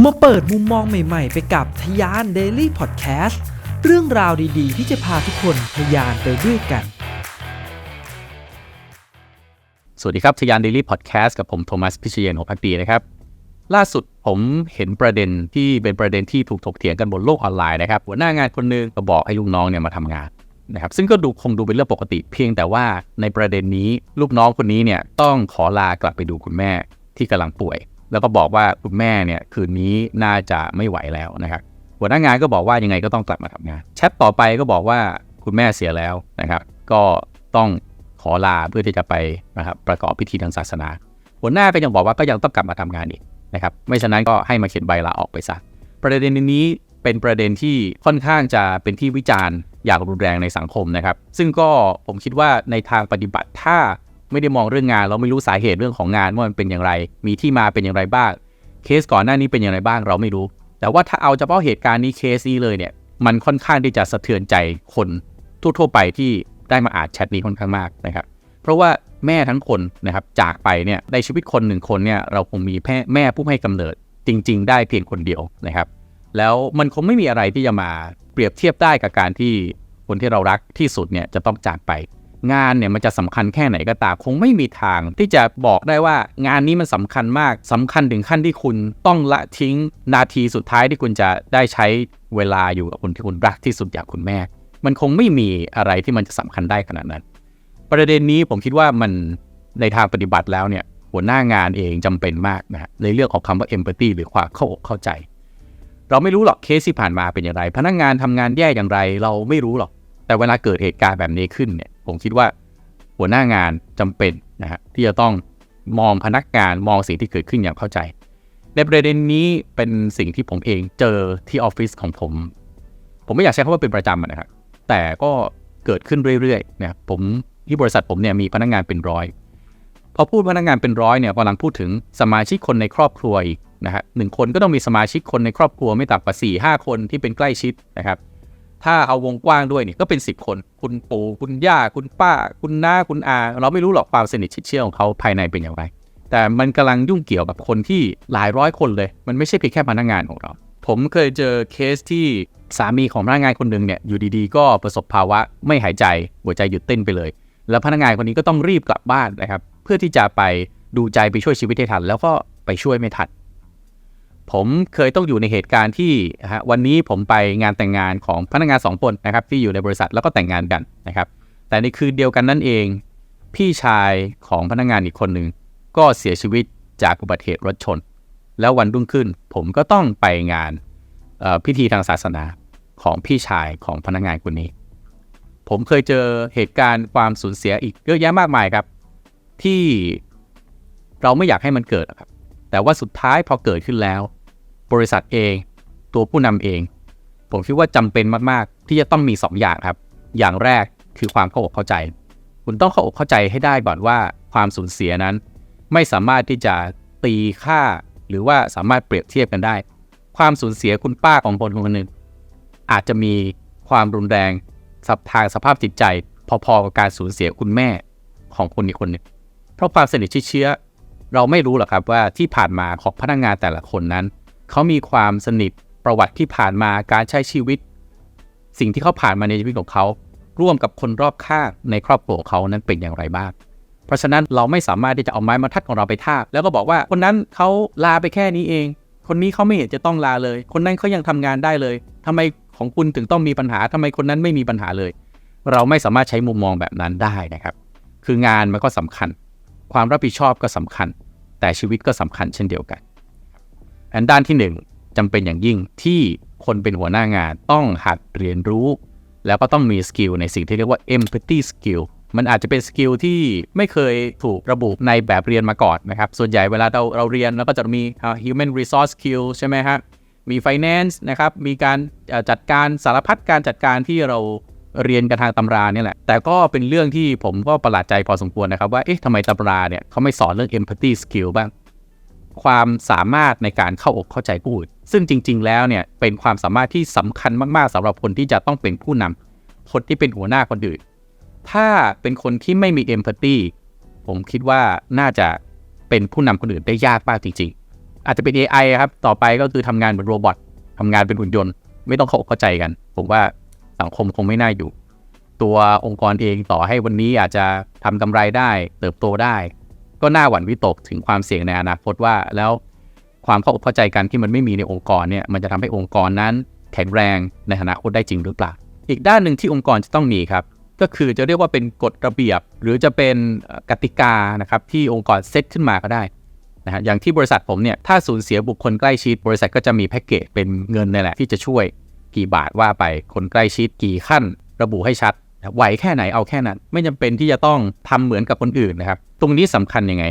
มาเปิดมุมมองใหม่ๆ ไปกับทยาน Daily Podcast เรื่องราวดีๆ ที่จะพาทุกคนทยานไปด้วยกัน สวัสดีครับทยาน Daily Podcast กับผมโทมัสพิเชยนโอพักดีนะครับ ล่าสุดผมเห็นประเด็นที่เป็นประเด็นที่ถูกถกเถียงกันบนโลกออนไลน์นะครับหัวหน้างานคนนึงก็บอกให้ลูกน้องเนี่ยมาทำงานนะครับซึ่งก็ดูคงดูเป็นเรื่องปกติ เพียงแต่ว่าในประเด็นนี้ลูกน้องคนนี้เนี่ยต้องขอลากลับไปดูคุณแม่ที่กำลังป่วย แล้วก็บอกว่าคุณแม่เนี่ยคืนนี้น่าจะไม่ไหวแล้วนะครับหัวหน้างานก็บอกว่ายังไงก็ต้องกลับมาทำงานแชทต่อไปก็บอกว่าคุณแม่เสียแล้วนะครับ ก็ต้องขอลาเพื่อที่จะไปนะครับประกอบพิธีทางศาสนา หัวหน้าก็ยังบอกว่าก็ยังต้องกลับมาทำงานอีกนะครับไม่ฉะนั้นก็ให้มาเขียนใบลาออกไปซะประเด็นนี้เป็นประเด็นที่ค่อนข้างจะเป็นที่วิจารณ์อย่างรุนแรงในสังคมนะครับ ซึ่งก็ผมคิดว่าในทางปฏิบัติถ้า ไม่ได้มองเรื่องงาน เราไม่รู้สาเหตุเรื่องของงานว่ามันเป็นอย่างไร มีที่มาเป็นอย่างไรบ้าง เคสก่อนหน้านี้เป็นอย่างไรบ้างเราไม่รู้ แต่ว่าถ้าเอาเฉพาะเหตุการณ์นี้เคสนี้เลยเนี่ย มันค่อนข้างที่จะสะเทือนใจคนทั่วๆไปที่ได้มาอ่านแชทนี้ค่อนข้างมากนะครับ เพราะว่าแม่ทั้งคนนะครับจากไปเนี่ยในชีวิตคนหนึ่งคนเนี่ยเราคงมีแม่แม่ผู้ให้กำเนิดจริง ๆ ได้เพียงคนเดียวนะครับ แล้วมันคงไม่มีอะไรที่จะมาเปรียบเทียบได้กับการที่คนที่เรารักที่สุดเนี่ยจะต้องจากไป งานเนี่ยมันจะสำคัญแค่ไหนก็ตามคงไม่มีทาง ที่จะบอกได้ว่างานนี้มันสำคัญมากสำคัญถึงขั้นที่คุณต้องละทิ้งนาทีสุดท้ายที่คุณจะได้ใช้เวลาอยู่กับคนที่คุณรักที่สุดอย่างคุณแม่ มันคงไม่มีอะไรที่มันจะสำคัญได้ขนาดนั้น ประเด็นนี้ผมคิดว่ามันในทางปฏิบัติแล้วเนี่ยหัวหน้างานเองจำเป็นมากนะฮะในเรื่องของคำว่า empathy หรือความเข้าอกเข้าใจ เราไม่รู้หรอกเคสที่ผ่านมาเป็นอย่างไร พนักงงานทำงานแย่อย่างไร เราไม่รู้หรอก แต่เวลาเกิดเหตุการณ์แบบนี้ขึ้นเนี่ย ผมคิดว่าหัวหน้างานจำเป็นนะฮะที่จะต้องมองพนักงานมองสิ่งที่เกิดขึ้นอย่างเข้าใจ ในประเด็นนี้เป็นสิ่งที่ผมเองเจอที่ออฟฟิศของผม ผมไม่อยากใช้คำว่าเป็นประจำนะครับ แต่ก็เกิดขึ้นเรื่อยๆนะผมที่บริษัทผมเนี่ยมีพนักงานเป็นร้อยพอพูดพนักงานเป็นร้อยเนี่ยกำลังพูดถึงสมาชิกคนในครอบครัวนะฮะหนึ่งคนก็ต้องมีสมาชิกคนในครอบครัวไม่ต่ำกว่า4ี่ห้าคนที่เป็นใกล้ชิดนะครับ ถ้าเอาวงกว้างด้วยเนี่ยก็เป็น 10 คน คุณปู่คุณย่าคุณป้า คุณน้าคุณอา เราไม่รู้หรอกความสนิทชิดเชื่อของเขาภายในเป็นอย่างไร แต่มันกำลังยุ่งเกี่ยวกับคนที่หลายร้อยคนเลย มันไม่ใช่เพียงแค่พนักงานของเรา ผมเคยเจอเคสที่สามีของพนักงานคนหนึ่งเนี่ยอยู่ดีๆ ก็ประสบภาวะไม่หายใจหัวใจหยุดเต้นไปเลย แล้วพนักงานคนนี้ก็ต้องรีบกลับบ้านนะครับ เพื่อที่จะไปดูใจไปช่วยชีวิตให้ทัน แล้วก็ไปช่วยไม่ทัน ผมเคยต้องอยู่ในเหตุการณ์ที่ฮะวันนี้ผมไปงานแต่งงานของพนักงานสองคนนะครับที่อยู่ในบริษัทแล้วก็แต่งงานกันนะครับ แต่ในคืนเดียวกันนั่นเอง พี่ชายของพนักงานอีกคนหนึ่งก็เสียชีวิตจากอุบัติเหตุรถชน แล้ววันรุ่งขึ้น ผมก็ต้องไปงานพิธีทางศาสนาของพี่ชายของพนักงานคนนี้ ผมเคยเจอเหตุการณ์ความสูญเสียอีกเยอะแยะมากมายครับ ที่เราไม่อยากให้มันเกิดครับ แต่ว่าสุดท้ายพอเกิดขึ้นแล้ว บริษัทเอง ตัวผู้นำเอง ผมคิดว่าจำเป็นมากๆ ที่จะต้องมี2อย่างครับ อย่างแรกคือความเข้าอกเข้าใจ คุณต้องเข้าอกเข้าใจให้ได้ก่อนว่าความสูญเสียนั้น ไม่สามารถที่จะตีค่า หรือว่าสามารถเปรียบเทียบกันได้ ความสูญเสียคุณป้าของคนคนหนึ่งอาจจะมีความรุนแรงสับทางสภาพจิตใจ พอๆกับการสูญเสียคุณแม่ของคนอีกคนหนึ่งเพราะความสนิทชิดเชื้อ เราไม่รู้หรอกครับว่าที่ผ่านมาของพนักงานแต่ละคนนั้น เขามีความสนิทประวัติที่ผ่านมาการใช้ชีวิต สิ่งที่เขาผ่านมาในชีวิตของเขา ร่วมกับคนรอบข้างในครอบครัวเขานั้นเป็นอย่างไรบ้างเพราะฉะนั้นเราไม่สามารถที่จะเอาไม้บรรทัดของเราไปทาบแล้วก็บอกว่าคนนั้นเขาลาไปแค่นี้เอง คนนี้เขาไม่เห็นจะต้องลาเลย คนนั้นเขายังทำงานได้เลยทำไมของคุณถึงต้องมีปัญหาทำไมคนนั้นไม่มีปัญหาเลย เราไม่สามารถใช้มุมมองแบบนั้นได้นะครับ คืองานมันก็สำคัญ ความรับผิดชอบก็สำคัญ แต่ชีวิตก็สำคัญเช่นเดียวกัน อันด้านที่หนึ่งจำเป็นอย่างยิ่งที่คนเป็นหัวหน้างานต้องหัดเรียนรู้ แล้วก็ต้องมีสกิลในสิ่งที่เรียกว่า empathy skill มันอาจจะเป็นสกิลที่ไม่เคยถูกระบุในแบบเรียนมาก่อนนะครับ ส่วนใหญ่เวลาเราเราเรียนเราก็จะมี human resource skill ใช่ไหมฮะ มี finance นะครับ มีการจัดการสารพัดการจัดการที่เรา เรียนกันทางตำราเนี่ยแหละ แต่ก็เป็นเรื่องที่ผมก็ประหลาดใจพอสมควรนะครับ ว่าเอ๊ะทำไมตำราเนี่ยเขาไม่สอนเรื่อง empathy skill บ้าง ความสามารถในการเข้าอกเข้าใจผู้อื่นซึ่งจริง ๆ แล้วเนี่ยเป็นความสามารถที่สำคัญมากๆสำหรับคนที่จะต้องเป็นผู้นำคนที่เป็นหัวหน้าคนอื่น ถ้าเป็นคนที่ไม่มี empathy ผมคิดว่าน่าจะเป็นผู้นำคนอื่นได้ยากมากจริง ๆ อาจจะเป็น AI ครับต่อไปก็คือทำงานเหมือนโรบอททำงานเป็นหุ่นยนต์ ไม่ต้องเข้าอกเข้าใจกัน ผมว่า สังคมคงไม่น่าอยู่ ตัวองค์กรเองต่อให้วันนี้อาจจะทำกำไรได้ เติบโตได้ ก็น่าหวั่นวิตกถึงความเสี่ยงในอนาคตว่า แล้วความเข้าอกเข้าใจกันที่มันไม่มีในองค์กรเนี่ยมันจะทำให้องค์กรนั้นแข็งแรงในอนาคตได้จริงหรือเปล่า อีกด้านหนึ่งที่องค์กรจะต้องมีครับก็คือจะเรียกว่าเป็นกฎระเบียบ หรือจะเป็นกติกานะครับที่องค์กรเซตขึ้นมาก็ได้นะฮะอย่างที่บริษัทผมเนี่ยถ้าสูญเสียบุคคลใกล้ชิดบริษัทก็จะมีแพ็กเกจเป็นเงินนี่แหละที่จะช่วย กี่บาทว่าไปคนใกล้ชิดกี่ขั้นระบุให้ชัดไหวแค่ไหนเอาแค่นั้น ไม่จำเป็นที่จะต้องทำเหมือนกับคนอื่นนะครับ ตรงนี้สำคัญยังไง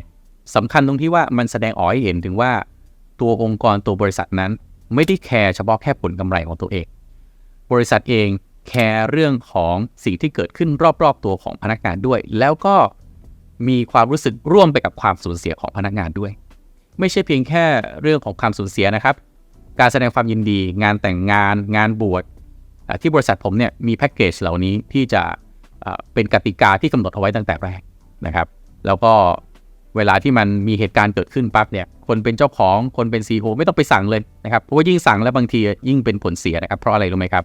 สำคัญตรงที่ว่ามันแสดงออกให้เห็นถึงว่าตัวองค์กรตัวบริษัทนั้น ไม่ได้แคร์เฉพาะแค่ผลกำไรของตัวเอง บริษัทเองแคร์เรื่องของสิ่งที่เกิดขึ้นรอบๆ ตัวของพนักงานด้วย แล้วก็มีความรู้สึกร่วมไปกับความสูญเสียของพนักงานด้วย ไม่ใช่เพียงแค่เรื่องของความสูญเสียนะครับ การแสดงความยินดี งานแต่งงาน งานบวชที่บริษัทผมเนี่ยมีแพ็กเกจเหล่านี้ที่จะเป็นกติกาที่กำหนดเอาไว้ตั้งแต่แรกนะครับ แล้วก็เวลาที่มันมีเหตุการณ์เกิดขึ้นปั๊บเนี่ย คนเป็นเจ้าของ คนเป็นซีอไม่ต้องไปสั่งเลยนะครับ เพราะว่ายิ่งสั่งแล้วบางทียิ่งเป็นผลเสียนะครับ เพราะอะไรรู้ไหมครับ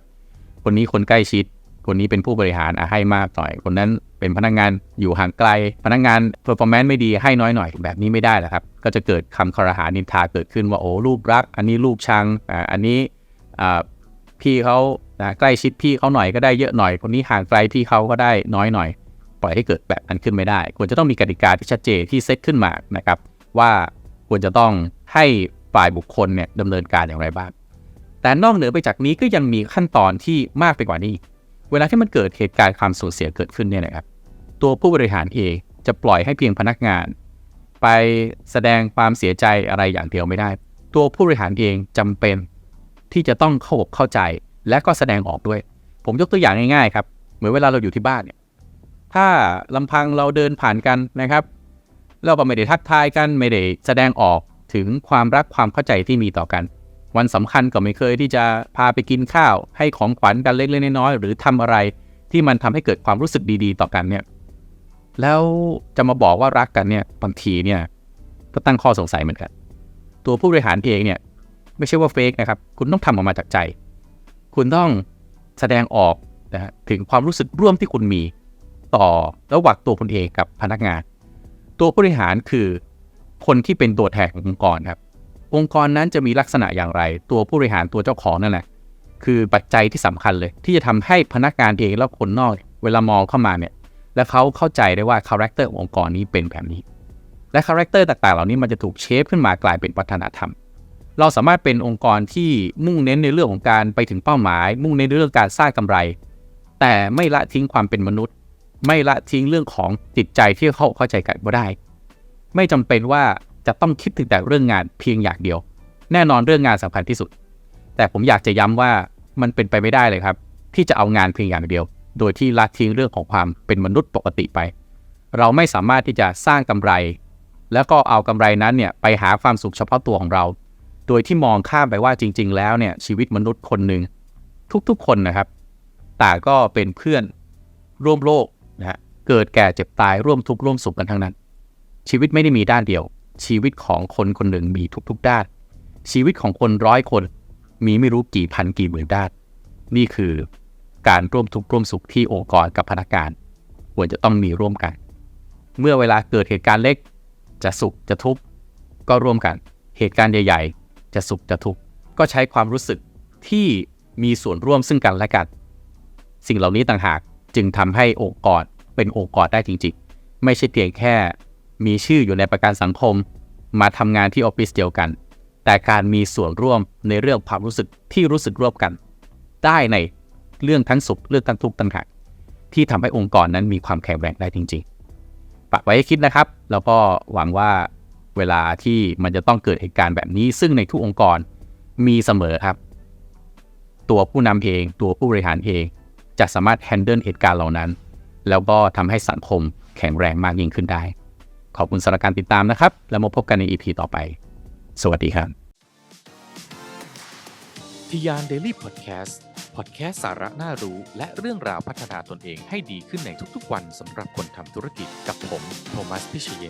คนนี้คนใกล้ชิด คนนี้เป็นผู้บริหารอะให้มากหน่อย คนนั้นเป็นพนักงานอยู่ห่างไกล พนักงานเพอร์ฟอร์แมนซ์ไม่ดีให้น้อยหน่อยแบบนี้ไม่ได้แหละครับ ก็จะเกิดคำคอรหานินทาเกิดขึ้นว่าโอ้รูปรัก อันนี้รูปชังอ่าอันนี้อ่าพี่เขานะใกล้ชิดพี่เขาหน่อยก็ได้เยอะหน่อย คนนี้ห่างไกลพี่เขาก็ได้น้อยหน่อย ปล่อยให้เกิดแบบนั้นขึ้นไม่ได้ ควรจะต้องมีกติกาที่ชัดเจนที่เซตขึ้นมานะครับว่าควรจะต้องให้ฝ่ายบุคคลเนี่ยดำเนินการอย่างไรบ้างแต่นอกเหนือไปจากนี้ก็ยังมีขั้นตอนที่มากไปกว่านี้ เวลาที่มันเกิดเหตุการณ์ความสูญเสียเกิดขึ้นเนี่ยนะครับ ตัวผู้บริหารเองจะปล่อยให้เพียงพนักงาน ไปแสดงความเสียใจอะไรอย่างเดียวไม่ได้ ตัวผู้บริหารเองจำเป็นที่จะต้องเข้าอกเข้าใจและก็แสดงออกด้วย ผมยกตัวอย่างง่ายๆครับเหมือนเวลาเราอยู่ที่บ้านเนี่ยถ้าลำพังเราเดินผ่านกันนะครับ เราก็ไม่ได้ทักทายกันไม่ได้แสดงออกถึงความรักความเข้าใจที่มีต่อกัน วันสำคัญก็ไม่เคยที่จะพาไปกินข้าว ให้ของขวัญกันเล็กๆน้อยๆหรือทำอะไรที่มันทำให้เกิดความรู้สึกดีๆ ต่อกันเนี่ย แล้วจะมาบอกว่ารักกันเนี่ยบางทีเนี่ยก็ตั้งข้อสงสัยเหมือนกัน ตัวผู้บริหารเองเนี่ยไม่ใช่ว่าเฟกนะครับ คุณต้องทำออกมาจากใจ คุณต้องแสดงออกนะฮะถึงความรู้สึกร่วมที่คุณมีต่อระหว่างตัวคุณเองกับพนักงาน ตัวผู้บริหารคือคนที่เป็นตัวแทนขององค์กรครับ องค์กรนั้นจะมีลักษณะอย่างไร ตัวผู้บริหารตัวเจ้าของนั่นแหละคือปัจจัยที่สำคัญเลย ที่จะทำให้พนักงานเองแล้วคนนอก เวลามองเข้ามาเนี่ยแล้วเขาเข้าใจได้ว่าคาแรคเตอร์ขององค์กรนี้เป็นแบบนี้ และคาแรคเตอร์ต่างๆ เหล่านี้มันจะถูกเชฟขึ้นมากลายเป็นวัฒนธรรม เราสามารถเป็นองค์กรที่มุ่งเน้นในเรื่องของการไปถึงเป้าหมาย มุ่งเน้นในเรื่องการสร้างกำไร แต่ไม่ละทิ้งความเป็นมนุษย์ ไม่ละทิ้งเรื่องของจิตใจที่เขาเข้าใจกันบ่ได้ ไม่จำเป็นว่า จะต้องคิดถึงแต่เรื่องงานเพียงอย่างเดียว แน่นอนเรื่องงานสำคัญที่สุด แต่ผมอยากจะย้ำว่ามันเป็นไปไม่ได้เลยครับ ที่จะเอางานเพียงอย่างเดียว โดยที่ละทิ้งเรื่องของความเป็นมนุษย์ปกติไป เราไม่สามารถที่จะสร้างกำไร แล้วก็เอากำไรนั้นเนี่ยไปหาความสุขเฉพาะตัวของเรา โดยที่มองข้ามไปว่าจริง ๆ แล้วเนี่ยชีวิตมนุษย์คนหนึ่งทุกๆ คนนะครับต่างก็เป็นเพื่อนร่วมโลกนะฮะเกิดแก่เจ็บตายร่วมทุกข์ร่วมสุขกันทั้งนั้น ชีวิตไม่ได้มีด้านเดียว ชีวิตของคนคนหนึ่งมีทุกๆ ด้าน ชีวิตของคนร้อยคนมีไม่รู้กี่พันกี่หมื่นด้าน นี่คือการร่วมทุกข์ร่วมสุขที่องค์กรกับพนักงานควรจะต้องมีร่วมกัน เมื่อเวลาเกิดเหตุการณ์เล็ก จะสุขจะทุกข์ก็ร่วมกัน เหตุการณ์ใหญ่ ๆ จะสุขจะทุกข์ก็ใช้ความรู้สึกที่มีส่วนร่วมซึ่งกันและกัน สิ่งเหล่านี้ต่างหากจึงทำให้องค์กรเป็นองค์กรได้จริง ๆ ไม่ใช่เพียงแค่ มีชื่ออยู่ในประกันสังคม มาทำงานที่ออฟฟิศเดียวกัน แต่การมีส่วนร่วมในเรื่องความรู้สึกที่รู้สึกร่วมกัน ได้ในเรื่องทั้งสุขเรื่องทั้งทุกข์ต่างหากที่ทำให้องค์กรนั้นมีความแข็งแรงได้จริงๆฝากไว้ให้คิดนะครับ แล้วก็หวังว่าเวลาที่มันจะต้องเกิดเหตุการณ์แบบนี้ ซึ่งในทุกองค์กรมีเสมอครับ ตัวผู้นำเอง ตัวผู้บริหารเอง จะสามารถ handle เหตุการณ์เหล่านั้น แล้วก็ทำให้สังคมแข็งแรงมากยิ่งขึ้นได้ ขอบคุณสำหรับการติดตามนะครับ แล้วมาพบกันใน EP ต่อไป สวัสดีครับทยานเดลี่พอดแคสต์พอดแคสต์สาระน่ารู้ และเรื่องราวพัฒนาตนเองให้ดีขึ้นในทุกๆวันสำหรับคนทำธุรกิจกับผม โทมัสพิเชย